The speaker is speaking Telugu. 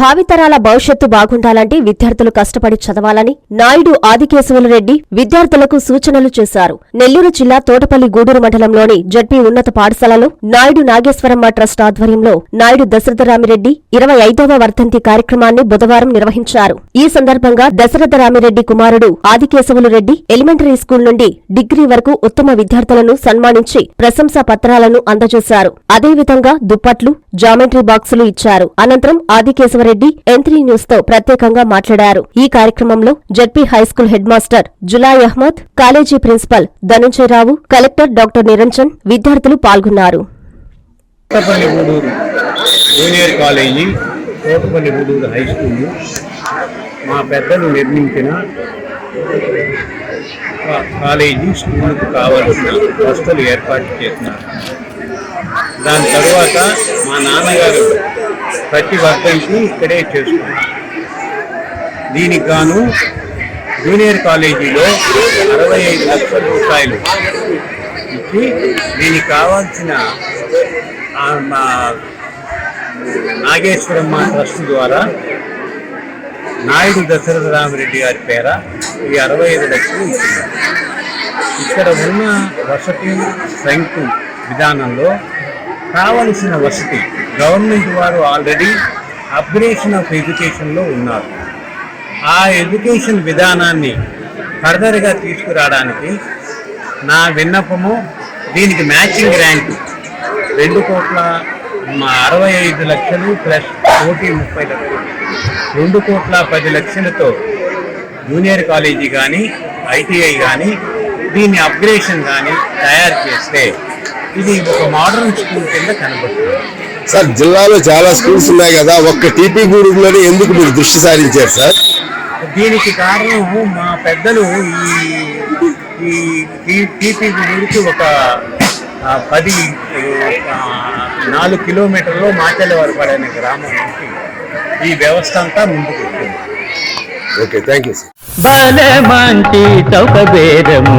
భావితరాల భవిష్యత్తు బాగుండాలంటే విద్యార్థులు కష్టపడి చదవాలని నాయుడు ఆదికేశవులు రెడ్డి విద్యార్థులకు సూచనలు చేశారు. నెల్లూరు జిల్లా తోటపల్లి గూడూరు మండలంలోని జడ్పీ ఉన్నత పాఠశాలలో నాయుడు నాగేశ్వరమ్మ ట్రస్ట్ ఆధ్వర్యంలో నాయుడు దశరథరామిరెడ్డి ఇరవై ఐదవ వర్ధంతి కార్యక్రమాన్ని బుధవారం నిర్వహించారు. ఈ సందర్భంగా దశరథరామిరెడ్డి కుమారుడు ఆదికేశవులరెడ్డి ఎలిమెంటరీ స్కూల్ నుండి డిగ్రీ వరకు ఉత్తమ విద్యార్థులను సన్మానించి ప్రశంసా పత్రాలను అందజేశారు. అదేవిధంగా దుప్పట్లు జామెట్రీ బాక్సులు ఇచ్చారు. అనంతరం ఆదికేశవరెడ్డి రెడ్డి ఎంత్రీ న్యూస్తో ప్రత్యేకంగా మాట్లాడారు. ఈ కార్యక్రమంలో ZP high school head master Julayi Ahmed college principal Dhananjaya Rao collector doctor Niranjan విద్యార్థులు పాల్గొన్నారు. Junior college Thotapalli high school. మా పెద్దలు నిర్మించిన కాలేజీ స్కూల్కు కావలసిన వసతులు ఏర్పాటు చేసినారు దాని తర్వాత మా నాన్నగారు ప్రతి వర్గంకి ఇక్కడే చేసుకున్నాం దీనికి గాను జూనియర్ కాలేజీలో అరవై ఐదు లక్షల రూపాయలు ఇచ్చి దీనికి కావాల్సిన మా నాగేశ్వరమ్మ ట్రస్ట్ ద్వారా నాయుడు దశరథ రామిరెడ్డి గారి పేర ఈ అరవై ఐదు లక్షలు ఇచ్చింది ఇక్కడ ఉన్న వసతి స్ట్రెంగ్త్ విధానంలో కావలసిన వసతి గవర్నమెంట్ వారు ఆల్రెడీ అప్గ్రేషన్ ఆఫ్ ఎడ్యుకేషన్లో ఉన్నారు. ఆ ఎడ్యుకేషన్ విధానాన్ని ఫర్దర్గా తీసుకురావడానికి నా విన్నపము దీనికి మ్యాచింగ్ ర్యాంకు రెండు కోట్ల అరవై ఐదు లక్షలు ప్లస్ కోటి ముప్పై లక్షలు. రెండు కోట్ల పది లక్షలతో జూనియర్ కాలేజీ కానీ ఐటీఐ కానీ దీన్ని అప్గ్రేషన్ కానీ తయారు చేస్తే ఇది ఒక మోడర్న్ స్కూల్ కింద కనబడుతుంది. సార్ జిల్లాలో చాలా స్కూల్స్ ఉన్నాయి కదా ఒక్క టీపీ గూడూరులోనే ఎందుకు మీరు దృష్టి సారించారు సార్? దీనికి కారణం మా పెద్దలు ఈ ఈ టీపీ గురించి ఒక పది నాలుగు కిలోమీటర్లో మాచెల్లవారిపాడు అనే గ్రామం నుంచి ఈ వ్యవస్థ అంతా ముందుకు వచ్చింది. ఓకే థ్యాంక్ యూ సార్ బలమంటి చౌక బేరము